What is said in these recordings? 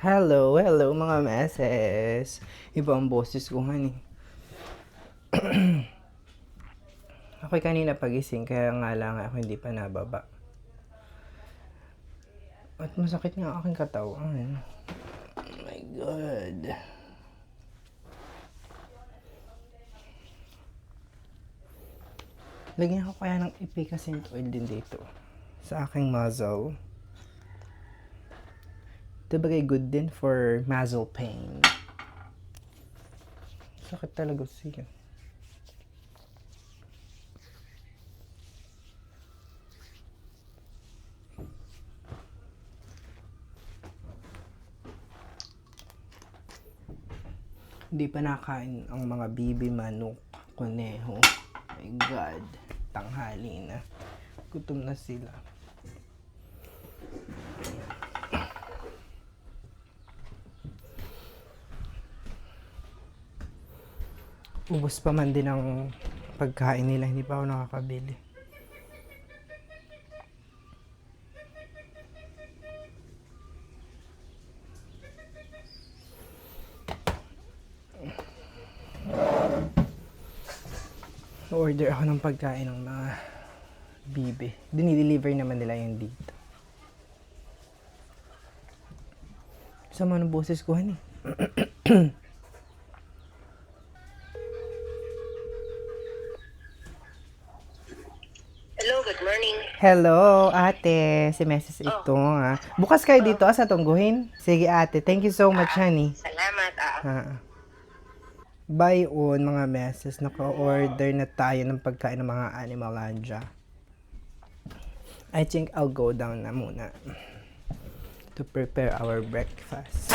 Hello, hello mga meses. Iba ang boses ko nga. Ako'y kanina pagising kaya nga lang ako hindi pa nababa. At masakit nga aking katawan. Oh my God. Lagyan ko kaya ng epicacent oil din dito sa aking muzzle. Ito bagay good din for muzzle pain. Sakit talaga siya. Hindi pa nakain ang mga bibi, manok, kuneho. My God. Tanghali na. Gutom na sila. Ubus pa man din ang pagkain nila. Hindi pa ako nakakabili. Order ako ng pagkain ng mga bibe. Dinideliver naman nila yun dito. Sama ng boses ko, honey. Hello, good morning. Hello, ate. Si Mrs. ito, ha. Bukas kayo dito, ah, sa tungguhin. Sige, ate. Thank you so much, honey. Salamat. Ah, Ha. Buy on mga meses. Naka-order na tayo ng pagkain ng mga Animalandia. I think I'll go down na muna to prepare our breakfast.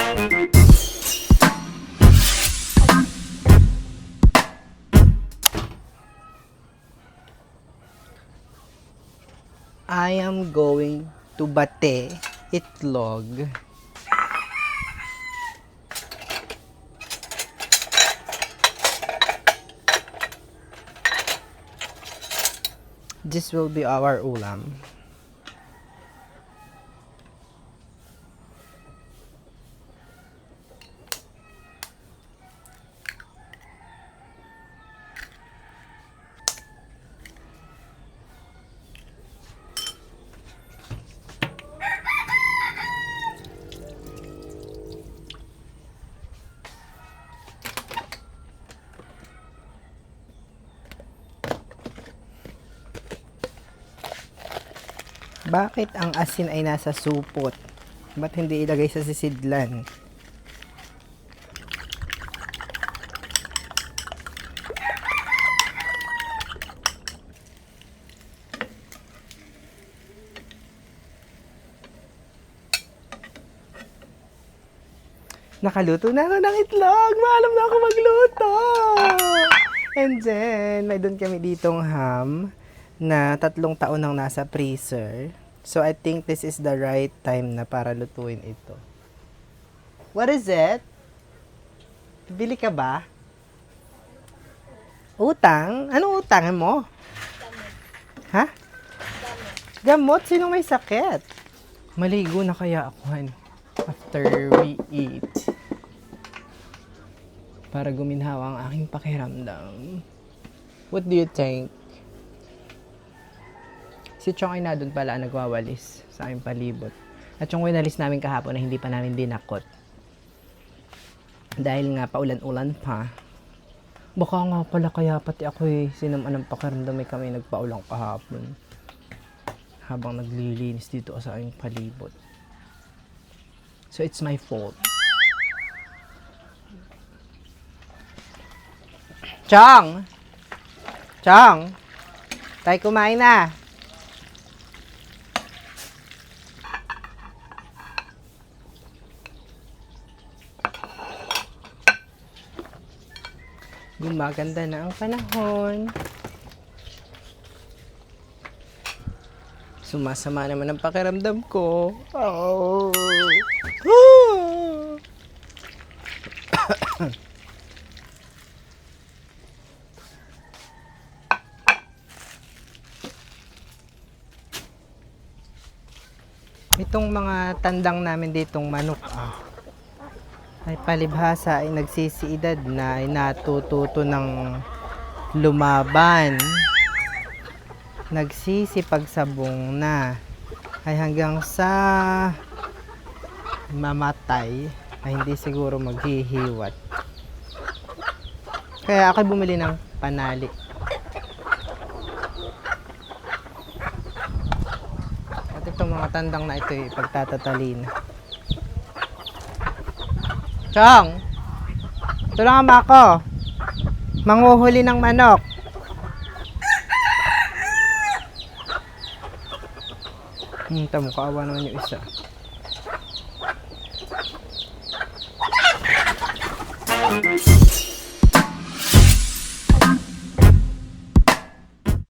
I am going to Bate, Itlog. This will be our ulam. Bakit ang asin ay nasa supot? Ba't hindi ilagay sa sisidlan? Nakaluto na ako ng itlog! Maalam na ako magluto! And then, may doon kami ditong ham na tatlong taon nang nasa freezer. So, I think this is the right time na para lutuin ito. What is it? Bili ka ba? Utang? Anong utang mo? Ha? Gamot? Sino may sakit? Maligo na kaya ako, han. After we eat. Para guminhawa ang aking pakiramdam. What do you think? Si Chong ay na doon pala nagwawalis sa aming palibot. At yung winalis namin kahapon na hindi pa namin dinakot. Dahil nga paulan-ulan pa. Baka nga pala kaya pati ako eh, sinaman ng pakiramdam may kami nagpaulang kahapon. Habang naglilinis dito sa aming palibot. So it's my fault. Chong! Chong! Tayo kumain na. Gumaganda na ang panahon. Sumasama naman ang pakiramdam ko. Oh. Itong mga tandang namin ditong manok, ah, ay palibhasa ay nagsisiidad na ay natututo ng lumaban. Nagsisipagsabong na ay hanggang sa mamatay ay hindi siguro maghihiwat. Kaya ako bumili ng panali. At itong mga tandang na ito ay pagtatatalin. Chong! Tulungan mo ako! Manguhuli ng manok. Hmm, tamo, kaawa naman yung isa.